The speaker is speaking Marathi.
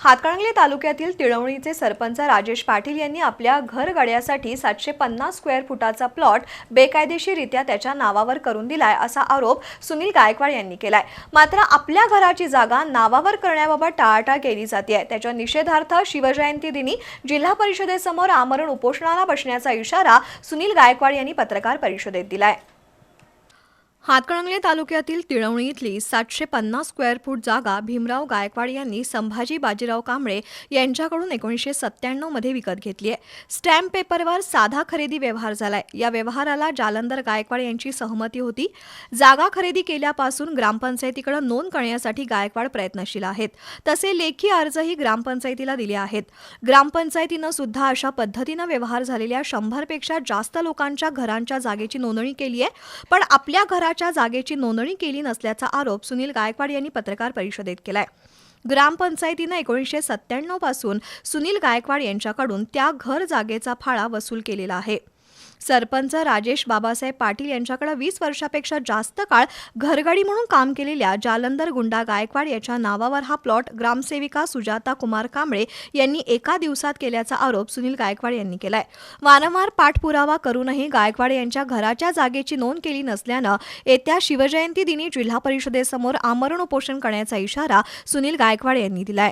हातकणंगले तालुक्यातील तिळवणीचे सरपंच राजेश पाटील यांनी आपल्या घरगड्यासाठी सातशे पन्नास स्क्वेअर फुटाचा प्लॉट बेकायदेशीररित्या त्याच्या नावावर करून दिलाय असा आरोप सुनील गायकवाड यांनी केलाय. मात्र आपल्या घराची जागा नावावर करण्याबाबत टाळाटाळ केली जाते त्याच्या निषेधार्थ शिवजयंती दिनी जिल्हा परिषदेसमोर आमरण उपोषणाला बसण्याचा इशारा सुनील गायकवाड यांनी पत्रकार परिषदेत दिलाय. हातकणंगले तालुक्यातील तिळवणी इथली सातशे पन्नास स्क्वेअर फूट जागा भीमराव गायकवाड यांनी संभाजी बाजीराव कांबळे यांच्याकडून एकोणीसशे सत्त्याण्णवमध्ये विकत घेतली आहे. स्टॅम्प पेपरवर साधा खरेदी व्यवहार झालाय. या व्यवहाराला जालंधर गायकवाड यांची सहमती होती. जागा खरेदी केल्यापासून ग्रामपंचायतीकडे नोंद करण्यासाठी गायकवाड प्रयत्नशील आहेत. तसे लेखी अर्जही ग्रामपंचायतीला दिले आहेत. ग्रामपंचायतीनं सुद्धा अशा पद्धतीनं व्यवहार झालेल्या शंभरपेक्षा जास्त लोकांच्या घरांच्या जागेची नोंदणी केली आहे. पण आपल्या घरात घराच्या जागेची नोंदणी केली नसल्याचा आरोप सुनील गायकवाड यांनी पत्रकार परिषदेत केलाय. ग्रामपंचायतीनं एकोणीसशे सत्त्याण्णवपासून सुनील गायकवाड यांच्याकडून त्या घर जागेचा फाळा वसूल केलेला आहे. सरपंच राजेश बाबासाहेब पाटील यांच्याकडे वीस वर्षापेक्षा जास्त काळ घरगाडी म्हणून काम केलेल्या जालंधर गुंडा गायकवाड याच्या नावावर हा प्लॉट ग्रामसेविका सुजाता कुमार कांबळे यांनी एका दिवसात केल्याचा आरोप सुनील गायकवाड यांनी केलाय. वारंवार पाठपुरावा करूनही गायकवाड यांच्या घराच्या जागेची नोंद केली नसल्यानं येत्या शिवजयंती दिनी जिल्हा परिषदेसमोर आमरण उपोषण करण्याचा इशारा सुनील गायकवाड यांनी दिलाय.